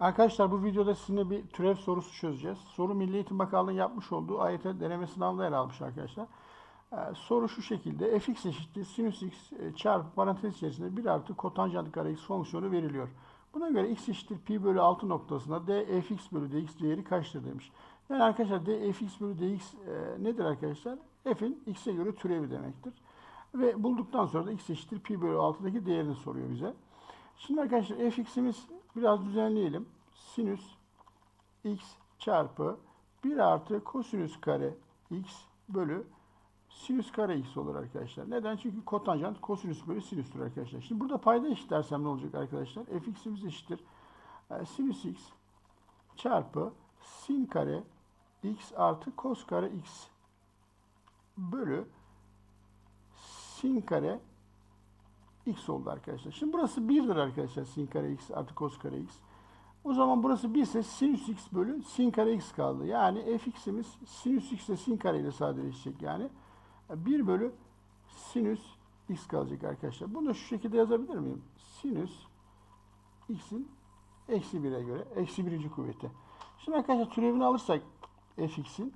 Arkadaşlar bu videoda sizinle bir türev sorusu çözeceğiz. Soru Milli Eğitim Bakanlığı yapmış olduğu AYT deneme sınavında yer almış arkadaşlar. Ee, soru şu şekilde. fx eşittir sinüs x e, çarpı parantez içerisinde 1 artı kotanjant kare x fonksiyonu veriliyor. Buna göre x eşittir pi bölü 6 noktasında d fx bölü dx değeri kaçtır demiş. Yani arkadaşlar d fx bölü dx e, nedir arkadaşlar? f'in x'e göre türevi demektir. Ve bulduktan sonra da x eşittir pi bölü 6'daki değerini soruyor bize. Şimdi arkadaşlar fx'imiz biraz düzenleyelim. Sinüs x çarpı 1 artı kosinüs kare x bölü sinüs kare x olur arkadaşlar. Neden? Çünkü kotanjant kosinüs bölü sinüstür arkadaşlar. Şimdi burada payda eşitlersem ne olacak arkadaşlar? fx'imiz eşittir. e, Sinüs x çarpı sin kare x artı kos kare x bölü sin kare x oldu arkadaşlar. Şimdi burası 1'dir arkadaşlar sin kare x artı kos kare x. O zaman burası 1 ise sinüs x bölü sin kare x kaldı. Yani fx'imiz sinüs x ile sin kare ile sadeleşecek yani. 1 bölü sinüs x kalacak arkadaşlar. Bunu şu şekilde yazabilir miyim? Sinüs x'in eksi 1'e göre eksi birinci kuvveti. Şimdi arkadaşlar türevini alırsak fx'in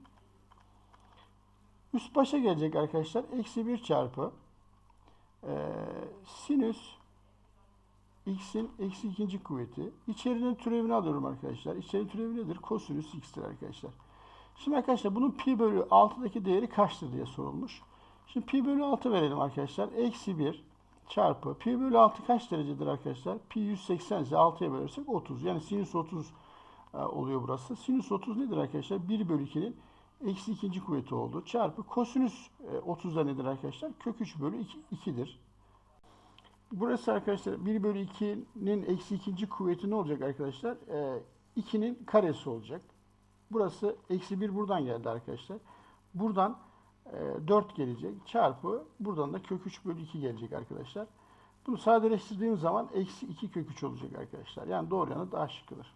üst başa gelecek arkadaşlar. Eksi 1 çarpı ee, sinüs x'in eksi ikinci kuvveti. İçerinin türevini alıyorum arkadaşlar. İçerinin türevi nedir? Kosinüs x'tir arkadaşlar. Şimdi arkadaşlar bunun pi bölü 6'daki değeri kaçtır diye sorulmuş. Şimdi pi bölü 6 verelim arkadaşlar. Eksi 1 çarpı pi bölü 6 kaç derecedir arkadaşlar? Pi 180 ise 6'ya bölersek 30. Yani sinüs 30 e, oluyor burası. Sinüs 30 nedir arkadaşlar? 1 bölü 2'nin eksi ikinci kuvveti oldu. Çarpı kosinüs e, 30 da nedir arkadaşlar? Kök 3 bölü 2, 2'dir. Burası arkadaşlar 1 bölü 2'nin eksi ikinci kuvveti ne olacak arkadaşlar? E, 2'nin karesi olacak. Burası eksi 1 buradan geldi arkadaşlar. Buradan e, 4 gelecek. Çarpı buradan da kök 3 bölü 2 gelecek arkadaşlar. Bunu sadeleştirdiğim zaman eksi 2 kök 3 olacak arkadaşlar. Yani doğru yanı daha şıkkıdır.